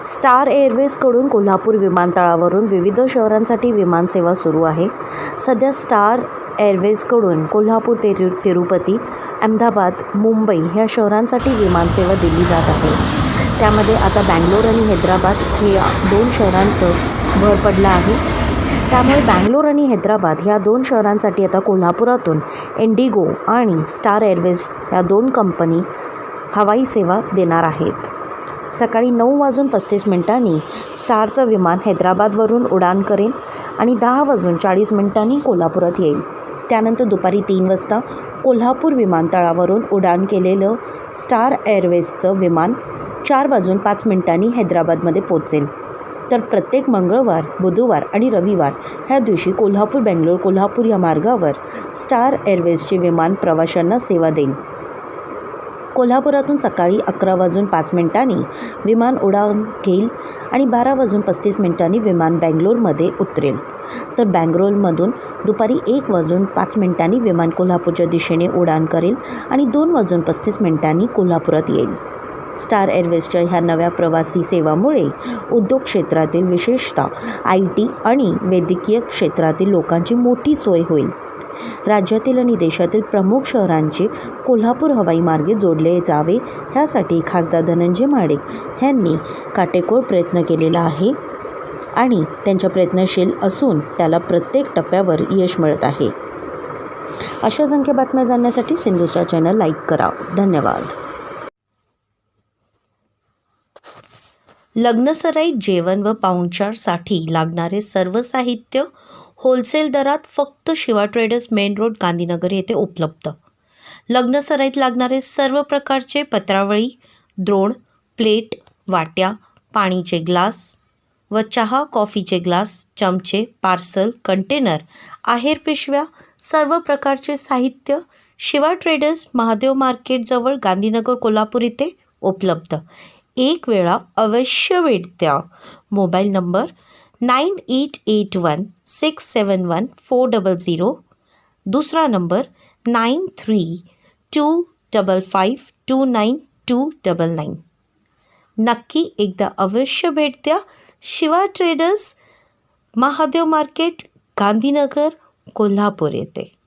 Star एअरवेजकडून कोल्हापूर विमानतळावरून विविध शहरांसाठी विमानसेवा सुरू आहे. सध्या स्टार एअरवेजकडून कोल्हापूर तेरु तिरुपती अहमदाबाद मुंबई ह्या शहरांसाठी विमानसेवा दिली जात आहे. त्यामध्ये आता बँगलोर आणि हैदराबाद हे दोन शहरांचं भर पडलं आहे. त्यामुळे बँगलोर आणि हैदराबाद ह्या दोन शहरांसाठी आता कोल्हापुरातून इंडिगो आणि स्टार एअरवेज या दोन कंपनी हवाई सेवा देणार आहेत. सकाळी नऊ वाजून पस्तीस मिनिटांनी स्टारचं विमान हैदराबादवरून उडान करेल आणि दहा वाजून चाळीस मिनिटांनी कोल्हापुरात येईल. त्यानंतर दुपारी तीन वाजता कोल्हापूर विमानतळावरून उडान केलेलं स्टार एअरवेजचं विमान चार वाजून पाच मिनिटांनी हैदराबादमध्ये पोचेल तर प्रत्येक मंगळवार बुधवार आणि रविवार ह्या दिवशी कोल्हापूर बेंगलोर कोल्हापूर या मार्गावर स्टार एअरवेजचे विमान प्रवाशांना सेवा देईल. कोल्हापुरातून सकाळी अकरा वाजून पाच मिनिटांनी विमान उडान घेईल आणि बारा वाजून पस्तीस मिनिटांनी विमान बँगलोरमध्ये उतरेल. तर बँगलोरमधून दुपारी एक वाजून पाच मिनिटांनी विमान कोल्हापूरच्या दिशेने उडान करेल आणि दोन वाजून पस्तीस मिनिटांनी कोल्हापुरात येईल. स्टार एअरवेजच्या ह्या नव्या प्रवासी सेवामुळे उद्योग क्षेत्रातील विशेषतः आय टी आणि वैद्यकीय क्षेत्रातील लोकांची मोठी सोय होईल. राज्यातील आणि देशातील प्रमुख शहरांचे कोल्हापूर हवाई मार्गे जोडले जावे. ह्यासाठी खासदार धनंजय माडिक ह्यांनी काटेकोर प्रयत्न केलेला आहे आणि त्यांच्या प्रयत्नशील असून त्याला प्रत्येक टप्प्यावर यश मिळत आहे. अशा संख्या बातम्या जाणण्यासाठी सिंधुस्टार चॅनल लाईक करा. धन्यवाद. लग्नसराईत जेवण व पाहुणचारसाठी लागणारे सर्व साहित्य होलसेल दरात फक्त Shiva traders main road Gandhinagar येथे उपलब्ध. लग्नसराईत लागणारे सर्व प्रकारचे पत्रावळी द्रोण प्लेट वाट्या पाणीचे ग्लास व चहा कॉफीचे ग्लास चमचे पार्सल कंटेनर आहेर पिशव्या सर्व प्रकारचे साहित्य शिवा ट्रेडर्स महादेव मार्केटजवळ गांधीनगर कोल्हापूर इथे उपलब्ध. एक वेळा अवश्य भेट द्या. Mobile number nine eight eight one six seven one four double zero. दुसरा number nine three two double five two nine two double nine. नक्की एकदा अवश्य भेट द्या. शिवा ट्रेडर्स महादेव मार्केट गांधीनगर कोल्हापूर येथे